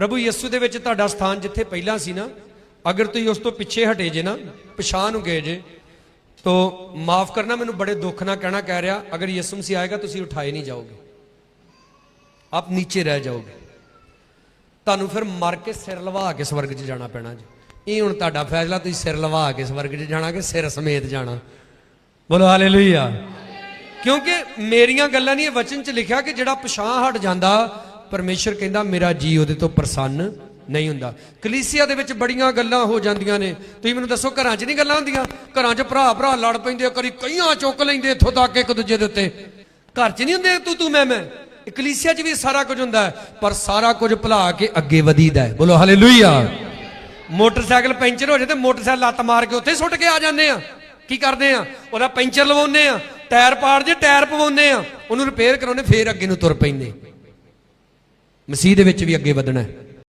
ਪ੍ਰਭੂ ਯਿਸੂ ਦੇ ਵਿੱਚ ਤੁਹਾਡਾ ਸਥਾਨ ਜਿੱਥੇ ਪਹਿਲਾਂ ਸੀ ਨਾ, ਅਗਰ ਤੁਸੀਂ ਉਸ ਤੋਂ ਪਿੱਛੇ ਹਟੇ ਜੇ ਨਾ, ਪਛਾਣ ਨੂੰ ਗਏ ਜੇ, ਤੋ ਮਾਫ ਕਰਨਾ ਮੈਨੂੰ ਬੜੇ ਦੁੱਖ ਨਾਲ ਕਹਿਣਾ ਕਹਿ ਰਿਹਾ, ਅਗਰ ਯਿਸੂ ਮਸੀਹ ਆਏਗਾ ਤੁਸੀਂ ਉਠਾਏ ਨਹੀਂ ਜਾਓਗੇ। ਆਪ ਨੀਚੇ ਰਹਿ ਜਾਓਗੇ। ਤੁਹਾਨੂੰ ਫਿਰ ਮਰ ਕੇ ਸਿਰ ਲਵਾ ਕੇ ਸਵਰਗ 'ਚ ਜਾਣਾ ਪੈਣਾ ਜੀ। ਇਹ ਹੁਣ ਤੁਹਾਡਾ ਫੈਸਲਾ, ਤੁਸੀਂ ਸਿਰ ਲਵਾ ਕੇ ਸਵਰਗ 'ਚ ਜਾਣਾ ਕਿ ਸਿਰ ਸਮੇਤ ਜਾਣਾ। ਬੋਲੋ ਹਾਲੇਲੂਇਆ। ਕਿਉਂਕਿ ਮੇਰੀਆਂ ਗੱਲਾਂ ਨਹੀਂ, ਇਹ ਵਚਨ 'ਚ ਲਿਖਿਆ ਕਿ ਜਿਹੜਾ ਪਛਾਣ ਹਟ ਜਾਂਦਾ ਪਰਮੇਸ਼ਰ ਕਹਿੰਦਾ ਮੇਰਾ ਜੀ ਉਹਦੇ ਤੋਂ ਪ੍ਰਸੰਨ ਨਹੀਂ ਹੁੰਦਾ। ਕਲੀਸਿਆ ਦੇ ਵਿੱਚ ਬੜੀਆਂ ਗੱਲਾਂ ਹੋ ਜਾਂਦੀਆਂ ਨੇ। ਤੁਸੀਂ ਮੈਨੂੰ ਦੱਸੋ ਘਰਾਂ 'ਚ ਨਹੀਂ ਗੱਲਾਂ ਹੁੰਦੀਆਂ? ਘਰਾਂ 'ਚ ਭਰਾ ਭਰਾ ਲੜ ਪੈਂਦੇ ਆ, ਕਰੀ ਕਈਆਂ ਚੁੱਕ ਲੈਂਦੇ ਇੱਥੋਂ ਤੱਕ ਇੱਕ ਦੂਜੇ ਦੇ ਉੱਤੇ। ਘਰ 'ਚ ਨਹੀਂ ਹੁੰਦੇ ਤੂੰ ਤੂੰ ਮੈਂ ਮੈਂ। ਕਲੀਸਿਆ 'ਚ ਵੀ ਸਾਰਾ ਕੁਝ ਹੁੰਦਾ ਪਰ ਸਾਰਾ ਕੁਝ ਭੁਲਾ ਕੇ ਅੱਗੇ ਵਧੀਦਾ ਹੈ। ਬੋਲੋ ਹਾਲੇਲੂਇਆ। ਮੋਟਰਸਾਈਕਲ ਪੈਂਚਰ ਹੋ ਜਾਏ ਤੇ ਮੋਟਰਸਾਈਕਲ ਲੱਤ ਮਾਰ ਕੇ ਉੱਥੇ ਸੁੱਟ ਕੇ ਆ ਜਾਂਦੇ ਆ। ਕੀ ਕਰਦੇ ਆ? ਉਹਦਾ ਪੈਂਚਰ ਲਵਾਉਂਦੇ ਆ। ਟਾਇਰ ਪਾੜ ਜੇ ਟਾਇਰ ਪਵਾਉਂਦੇ ਆ। ਉਹਨੂੰ ਰਿਪੇਅਰ ਕਰਾਉਂਦੇ ਫੇਰ ਅੱਗੇ ਨੂੰ ਤੁਰ ਪੈਂਦੇ। ਮਸੀਹ ਦੇ ਵਿੱਚ ਵੀ ਅੱਗੇ ਵਧਣਾ ਹੈ।